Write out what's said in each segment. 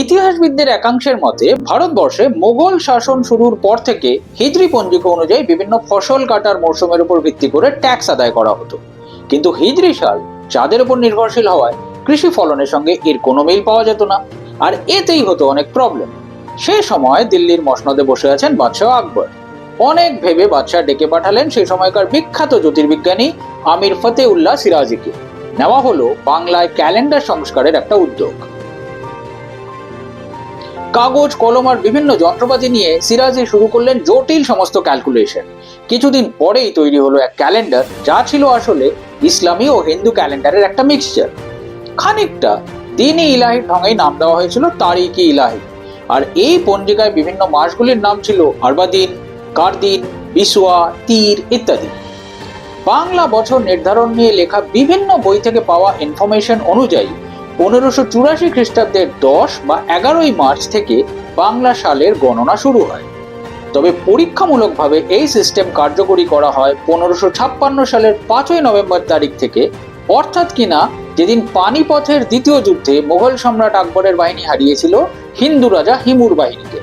ইতিহাসবিদদের একাংশের মতে, ভারতবর্ষে মোগল শাসন শুরুর পর থেকে হিজরি পঞ্জিকা অনুযায়ী বিভিন্ন ফসল কাটার মরশুমের উপর ভিত্তি করে ট্যাক্স আদায় করা হতো। কিন্তু হিজরি সাল চাঁদের উপর নির্ভরশীল হওয়ায় কৃষি ফলনের সঙ্গে এর কোনো মিল পাওয়া যেত না। আর এতেই হতো অনেক প্রবলেম সে সময় দিল্লির মসনদে বসে আছেন বাদশাহ আকবর। অনেক ভেবে বাদশাহ ডেকে পাঠালেন সেই সময়কার বিখ্যাত জ্যোতির্বিজ্ঞানী আমির ফতেউল্লাহ সিরাজিকে। নেওয়া হলো বাংলায় ক্যালেন্ডার সংস্কারের একটা উদ্যোগ। কাগজ, কলম আর বিভিন্ন যন্ত্রপাতি নিয়ে সিরাজি শুরু করলেন জটিল সমস্ত ক্যালকুলেশন কিছুদিন পরেই তৈরি হলো এক ক্যালেন্ডার যা ছিল আসলে ইসলামী ও হিন্দু ক্যালেন্ডারের একটা মিক্সচার খানিকটা দিনই ইলাহির ঢঙেই নাম দেওয়া হয়েছিল তারিকি ইলাহি। আর এই পঞ্জিকায় বিভিন্ন মাসগুলির নাম ছিল আরবাদিন কারদিন বিসুয়া তীর ইত্যাদি। বাংলা বছর নির্ধারণ নিয়ে লেখা বিভিন্ন বই থেকে পাওয়া ইনফরমেশন অনুযায়ী পনেরোশো চুরাশি খ্রিস্টাব্দের দশ বা এগারোই মার্চ থেকে বাংলা সালের গণনা শুরু হয়। তবে পরীক্ষামূলকভাবে এই সিস্টেম কার্যকরী করা হয় পনেরোশো ছাপ্পান্ন সালের পাঁচই নভেম্বর তারিখ থেকে। অর্থাৎ কিনা যেদিন পানিপথের দ্বিতীয় যুদ্ধে মোগল সম্রাট আকবরের বাহিনী হারিয়েছিল হিন্দু রাজা হিমুর বাহিনীকে।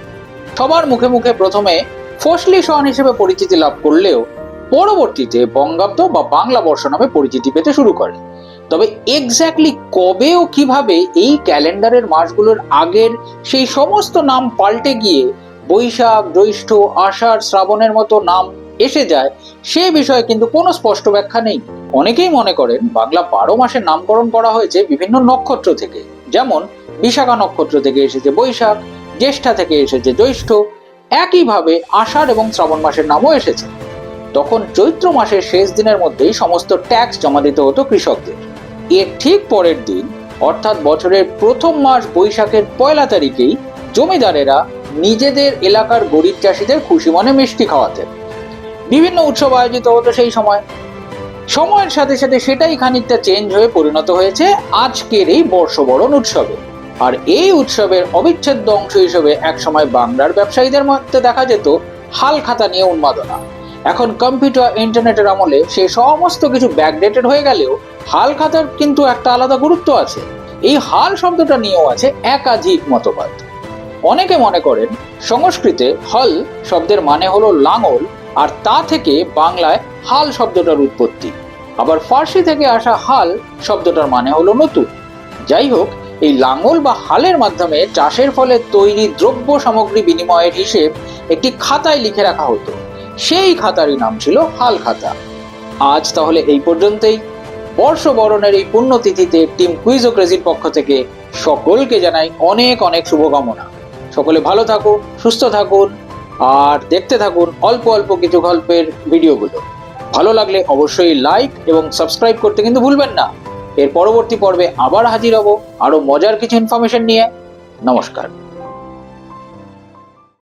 সবার মুখে মুখে প্রথমে ফসলি সন হিসেবে পরিচিতি লাভ করলেও পরবর্তীতে বঙ্গাব্দ বা বাংলা বর্ষ নামে পরিচিতি পেতে শুরু করে। তবে এক্স্যাক্টলি কবে ও কীভাবে এই ক্যালেন্ডারের মাসগুলোর আগের সেই সমস্ত নাম পাল্টে গিয়ে বৈশাখ, জ্যৈষ্ঠ, আষাঢ়, শ্রাবণের মতো নাম এসে যায়, সে বিষয়ে কিন্তু কোনো স্পষ্ট ব্যাখ্যা নেই। অনেকেই মনে করেন বাংলা বারো মাসের নামকরণ করা হয়েছে বিভিন্ন নক্ষত্র থেকে। যেমন বিশাখা নক্ষত্র থেকে এসেছে বৈশাখ, জ্যেষ্ঠা থেকে এসেছে জ্যৈষ্ঠ, একইভাবে আষাঢ় এবং শ্রাবণ মাসের নামও এসেছে। তখন চৈত্র মাসের শেষ দিনের মধ্যেই সমস্ত ট্যাক্স জমা দিতে হতো কৃষকদের। এর ঠিক পরের দিন, অর্থাৎ বছরের প্রথম মাস বৈশাখের পয়লা তারিখেই জমিদারেরা নিজেদের এলাকার গরিব চাষিদের খুশি মনে মিষ্টি খাওয়াতেন। বিভিন্ন উৎসব আয়োজিত হতো সেই সময়। সময়ের সাথে সাথে সেটাই খানিকটা চেঞ্জ হয়ে পরিণত হয়েছে আজকের এই বর্ষবরণ উৎসবে। আর এই উৎসবের অবিচ্ছেদ্য অংশ হিসেবে একসময় বাংলার ব্যবসায়ীদের মধ্যে দেখা যেত হাল খাতা নিয়ে উন্মাদনা। এখন কম্পিউটার, ইন্টারনেটের আমলে সে সমস্ত কিছু ব্যাকডেটেড হয়ে গেলেও হাল খাতার কিন্তু একটা আলাদা গুরুত্ব আছে। এই হাল শব্দটা নিয়েও আছে একাধিক মতবাদ। অনেকে মনে করেন, সংস্কৃতে হল শব্দের মানে হলো লাঙল, আর তা থেকে বাংলায় হাল শব্দটার উৎপত্তি। আবার ফার্সি থেকে আসা হাল শব্দটার মানে হলো নতুন। যাই হোক, এই লাঙল বা হালের মাধ্যমে চাষের ফলে তৈরি দ্রব্য সামগ্রী বিনিময়ের হিসেব একটি খাতায় লিখে রাখা হতো। সেই খাতারই নাম ছিল হাল খাতা। আজ তাহলে এই পর্যন্তই। বর্ষবরণের এই পুণ্যতিথিতে টিম কুইজ ও ক্রেজির পক্ষ থেকে সকলকে জানাই অনেক অনেক শুভকামনা। সকলে ভালো থাকুন, সুস্থ থাকুন, আর দেখতে থাকুন অল্প অল্প কিছু গল্পের ভিডিওগুলো। ভালো লাগলে অবশ্যই লাইক এবং সাবস্ক্রাইব করতে কিন্তু ভুলবেন না। এর পরবর্তী পর্বে আবার হাজির হব আরও মজার কিছু ইনফরমেশন নিয়ে। নমস্কার।